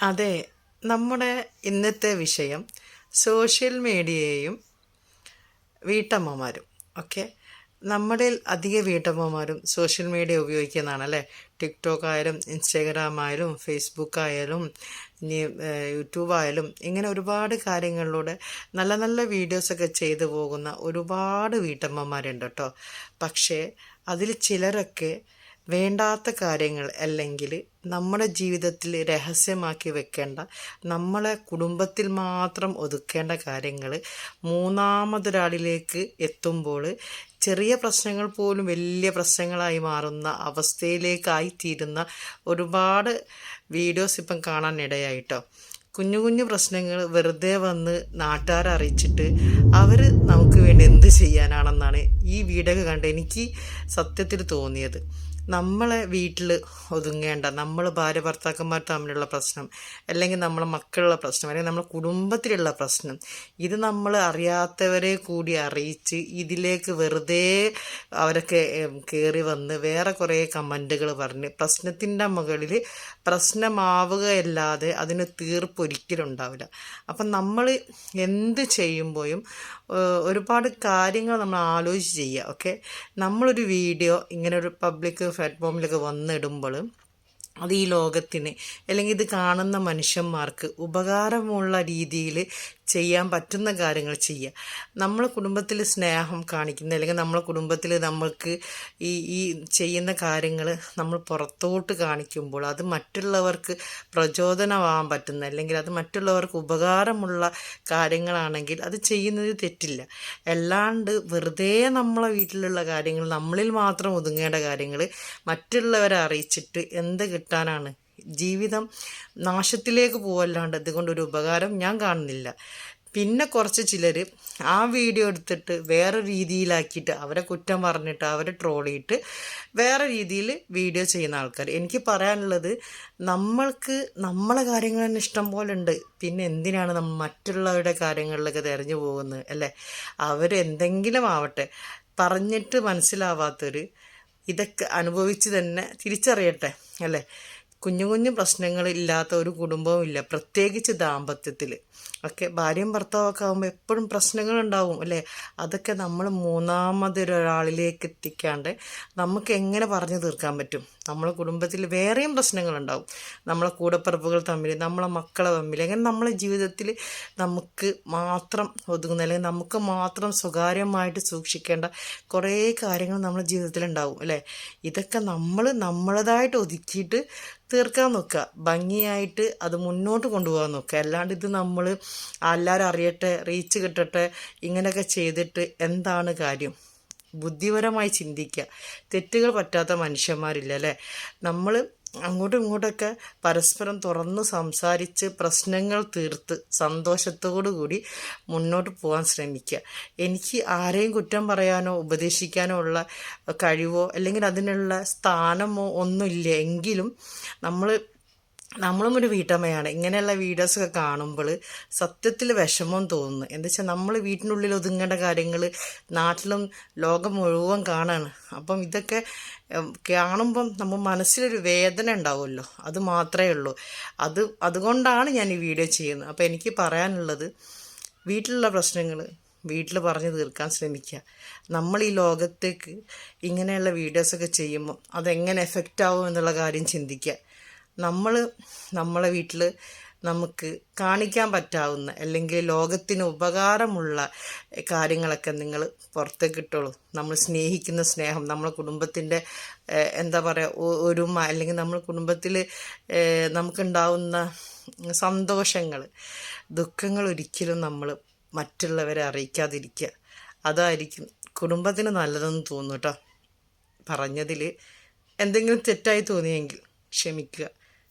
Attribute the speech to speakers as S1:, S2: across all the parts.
S1: അതെ നമ്മുടെ ഇന്നത്തെ വിഷയം സോഷ്യൽ മീഡിയയും വീട്ടമ്മമാരും ഓക്കെ? നമ്മുടെ അധിക വീട്ടമ്മമാരും സോഷ്യൽ മീഡിയ ഉപയോഗിക്കുന്നതാണ് അല്ലേ ടിക്ടോക്ക് ആയാലും ഇൻസ്റ്റാഗ്രാം ആയാലും ഫേസ്ബുക്ക് ആയാലും യൂട്യൂബ് ആയാലും ഇങ്ങനെ ഒരുപാട് കാര്യങ്ങളിലൂടെ നല്ല നല്ല വീഡിയോസൊക്കെ ചെയ്തു പോകുന്ന ഒരുപാട് വീട്ടമ്മമാരുണ്ട് കേട്ടോ. പക്ഷേ അതിൽ ചിലരൊക്കെ വേണ്ടാത്ത കാര്യങ്ങൾ അല്ലെങ്കിൽ നമ്മുടെ ജീവിതത്തിൽ രഹസ്യമാക്കി വെക്കേണ്ട നമ്മളെ കുടുംബത്തിൽ മാത്രം ഒതുക്കേണ്ട കാര്യങ്ങൾ മൂന്നാമതൊരാളിലേക്ക് എത്തുമ്പോൾ ചെറിയ പ്രശ്നങ്ങൾ പോലും വലിയ പ്രശ്നങ്ങളായി മാറുന്ന അവസ്ഥയിലേക്കായി തീരുന്ന ഒരുപാട് വീഡിയോസ് ഇപ്പം കാണാൻ ഇടയായിട്ടോ കുഞ്ഞു കുഞ്ഞു പ്രശ്നങ്ങൾ വെറുതെ വന്ന് നാട്ടുകാരെ അറിയിച്ചിട്ട് അവർ നമുക്ക് വേണ്ടി എന്ത് ചെയ്യാനാണെന്നാണ് ഈ വീഡിയോ കണ്ട് എനിക്ക് സത്യത്തിൽ തോന്നിയത്. നമ്മളെ വീട്ടിൽ ഒതുങ്ങേണ്ട നമ്മൾ ഭാര്യ ഭർത്താക്കന്മാർ തമ്മിലുള്ള പ്രശ്നം അല്ലെങ്കിൽ നമ്മളെ മക്കളുള്ള പ്രശ്നം അല്ലെങ്കിൽ നമ്മളെ കുടുംബത്തിലുള്ള പ്രശ്നം ഇത് നമ്മൾ അറിയാത്തവരെ കൂടി അറിയിച്ച് ഇതിലേക്ക് വെറുതെ അവരൊക്കെ കയറി വന്ന് വേറെ കുറേ കമന്റുകൾ പറഞ്ഞ് പ്രശ്നത്തിന്റെ മുകളിൽ പ്രശ്നമാവുകയല്ലാതെ അതിന് തീർപ്പ് ഒരിക്കലും ഉണ്ടാവില്ല. അപ്പം നമ്മൾ എന്ത് ചെയ്യുമ്പോഴും ഒരുപാട് കാര്യങ്ങൾ നമ്മൾ ആലോചിച്ച് ചെയ്യുക ഓക്കെ? നമ്മളൊരു വീഡിയോ ഇങ്ങനെ ഒരു പബ്ലിക് പ്ലാറ്റ്ഫോമിലൊക്കെ വന്നിടുമ്പോൾ അത് ഈ ലോകത്തിന് അല്ലെങ്കിൽ ഇത് കാണുന്ന മനുഷ്യന്മാർക്ക് ഉപകാരമുള്ള രീതിയിൽ ചെയ്യാൻ പറ്റുന്ന കാര്യങ്ങൾ ചെയ്യുക. നമ്മളെ കുടുംബത്തിൽ സ്നേഹം കാണിക്കുന്ന അല്ലെങ്കിൽ നമ്മളെ കുടുംബത്തിൽ നമ്മൾക്ക് ഈ ഈ ചെയ്യുന്ന കാര്യങ്ങൾ നമ്മൾ പുറത്തോട്ട് കാണിക്കുമ്പോൾ അത് മറ്റുള്ളവർക്ക് പ്രചോദനമാകാൻ പറ്റുന്ന അല്ലെങ്കിൽ അത് മറ്റുള്ളവർക്ക് ഉപകാരമുള്ള കാര്യങ്ങളാണെങ്കിൽ അത് ചെയ്യുന്നത് തെറ്റില്ല. അല്ലാണ്ട് വെറുതെ നമ്മളെ വീട്ടിലുള്ള കാര്യങ്ങൾ നമ്മളിൽ മാത്രം ഒതുങ്ങേണ്ട കാര്യങ്ങൾ മറ്റുള്ളവരെ അറിയിച്ചിട്ട് എന്ത് കിട്ടാനാണ് ജീവിതം നാശത്തിലേക്ക് പോവല്ലാണ്ട് അതുകൊണ്ടൊരു ഉപകാരം ഞാൻ കാണുന്നില്ല. പിന്നെ കുറച്ച് ചിലർ ആ വീഡിയോ എടുത്തിട്ട് വേറെ രീതിയിലാക്കിയിട്ട് അവരെ കുറ്റം പറഞ്ഞിട്ട് അവരെ ട്രോൾ ചെയ്തിട്ട് വേറെ രീതിയിൽ വീഡിയോ ചെയ്യുന്ന ആൾക്കാർ എനിക്ക് പറയാനുള്ളത് നമ്മൾക്ക് നമ്മളെ കാര്യങ്ങൾ തന്നെ ഇഷ്ടം പോലെ ഉണ്ട്. പിന്നെ എന്തിനാണ് നമ്മൾ മറ്റുള്ളവരുടെ കാര്യങ്ങളിലൊക്കെ തിരഞ്ഞു പോകുന്നത് അല്ലേ? അവരെന്തെങ്കിലും ആവട്ടെ പറഞ്ഞിട്ട് മനസ്സിലാവാത്തൊരു ഇതൊക്കെ അനുഭവിച്ച് തന്നെ തിരിച്ചറിയട്ടെ അല്ലേ? കുഞ്ഞു കുഞ്ഞു പ്രശ്നങ്ങളില്ലാത്ത ഒരു കുടുംബവും ഇല്ല പ്രത്യേകിച്ച് ദാമ്പത്യത്തിൽ ഒക്കെ ഭാര്യയും ഭർത്താവൊക്കെ ആകുമ്പോൾ എപ്പോഴും പ്രശ്നങ്ങളുണ്ടാവും അല്ലേ? അതൊക്കെ നമ്മൾ മൂന്നാമതൊരാളിലേക്ക് എത്തിക്കാണ്ട് നമുക്ക് എങ്ങനെ പറഞ്ഞു തീർക്കാൻ പറ്റും? നമ്മളെ കുടുംബത്തിൽ വേറെയും പ്രശ്നങ്ങളുണ്ടാവും. നമ്മളെ കൂടപ്പിറപ്പുകൾ തമ്മിൽ നമ്മളെ മക്കളെ തമ്മിൽ അങ്ങനെ നമ്മളെ ജീവിതത്തിൽ നമുക്ക് മാത്രം ഒതുങ്ങുന്ന അല്ലെങ്കിൽ നമുക്ക് മാത്രം സ്വകാര്യമായിട്ട് സൂക്ഷിക്കേണ്ട കുറേ കാര്യങ്ങൾ നമ്മുടെ ജീവിതത്തിൽ ഉണ്ടാവും അല്ലേ? ഇതൊക്കെ നമ്മൾ നമ്മളതായിട്ട് ഒതുക്കിയിട്ട് തീർക്കാൻ നോക്കുക. ഭംഗിയായിട്ട് അത് മുന്നോട്ട് കൊണ്ടുപോകാൻ നോക്കുക. അല്ലാണ്ട് ഇത് നമ്മൾ എല്ലാവരും അറിയട്ടെ റീച്ച് കിട്ടട്ടെ ഇങ്ങനെയൊക്കെ ചെയ്തിട്ട് എന്താണ് കാര്യം? ബുദ്ധിപരമായി ചിന്തിക്കുക. തെറ്റുകൾ പറ്റാത്ത മനുഷ്യന്മാരില്ല അല്ലേ? നമ്മൾ അങ്ങോട്ടും ഇങ്ങോട്ടൊക്കെ പരസ്പരം തുറന്ന് സംസാരിച്ച് പ്രശ്നങ്ങൾ തീർത്ത് സന്തോഷത്തോടു കൂടി മുന്നോട്ട് പോകാൻ ശ്രമിക്കുക. എനിക്ക് ആരെയും കുറ്റം പറയാനോ ഉപദേശിക്കാനോ ഉള്ള കഴിവോ അല്ലെങ്കിൽ അതിനുള്ള സ്ഥാനമോ ഒന്നുമില്ല. എങ്കിലും നമ്മൾ നമ്മളും ഒരു വീട്ടമ്മയാണ്. ഇങ്ങനെയുള്ള വീഡിയോസൊക്കെ കാണുമ്പോൾ സത്യത്തിൽ വിഷമം തോന്നുന്നു. എന്താ വെച്ചാൽ നമ്മൾ വീട്ടിനുള്ളിൽ ഒതുങ്ങേണ്ട കാര്യങ്ങൾ നാട്ടിലും ലോകം മുഴുവൻ കാണാണ്. അപ്പം ഇതൊക്കെ കാണുമ്പം നമ്മൾ മനസ്സിലൊരു വേദന ഉണ്ടാവുമല്ലോ. അത് മാത്രമേ ഉള്ളൂ. അത് അതുകൊണ്ടാണ് ഞാൻ ഈ വീഡിയോ ചെയ്യുന്നത്. അപ്പോൾ എനിക്ക് പറയാനുള്ളത് വീട്ടിലുള്ള പ്രശ്നങ്ങൾ വീട്ടിൽ പറഞ്ഞു തീർക്കാൻ ശ്രമിക്കുക. നമ്മൾ ഈ ലോകത്തേക്ക് ഇങ്ങനെയുള്ള വീഡിയോസൊക്കെ ചെയ്യുമ്പോൾ അതെങ്ങനെ എഫക്റ്റ് ആവും എന്നുള്ള കാര്യം ചിന്തിക്കുക. നമ്മൾ നമ്മളെ വീട്ടിൽ നമുക്ക് കാണിക്കാൻ പറ്റാവുന്ന അല്ലെങ്കിൽ ലോകത്തിന് ഉപകാരമുള്ള കാര്യങ്ങളൊക്കെ നിങ്ങൾ പുറത്തേക്ക് ഇട്ടോളൂ. നമ്മൾ സ്നേഹിക്കുന്ന സ്നേഹം നമ്മളെ കുടുംബത്തിന്റെ എന്താ പറയുക ഒരുമ അല്ലെങ്കിൽ നമ്മൾ കുടുംബത്തിൽ നമുക്കുണ്ടാവുന്ന സന്തോഷങ്ങൾ ദുഃഖങ്ങൾ ഒരിക്കലും നമ്മൾ മറ്റുള്ളവരെ അറിയിക്കാതിരിക്കുക. അതായിരിക്കും കുടുംബത്തിന് നല്ലതെന്ന് തോന്നുന്നു കേട്ടോ പറഞ്ഞതിൽ എന്തെങ്കിലും തെറ്റായി തോന്നിയെങ്കിൽ ക്ഷമിക്കുക.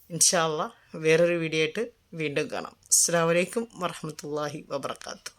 S1: ഇൻഷാല്ല വേറൊരു വീഡിയോ ആയിട്ട് വീണ്ടും കാണാം. അസ്സാം വലൈക്കും വറഹമത്തല്ലാഹി വബർക്കാത്തു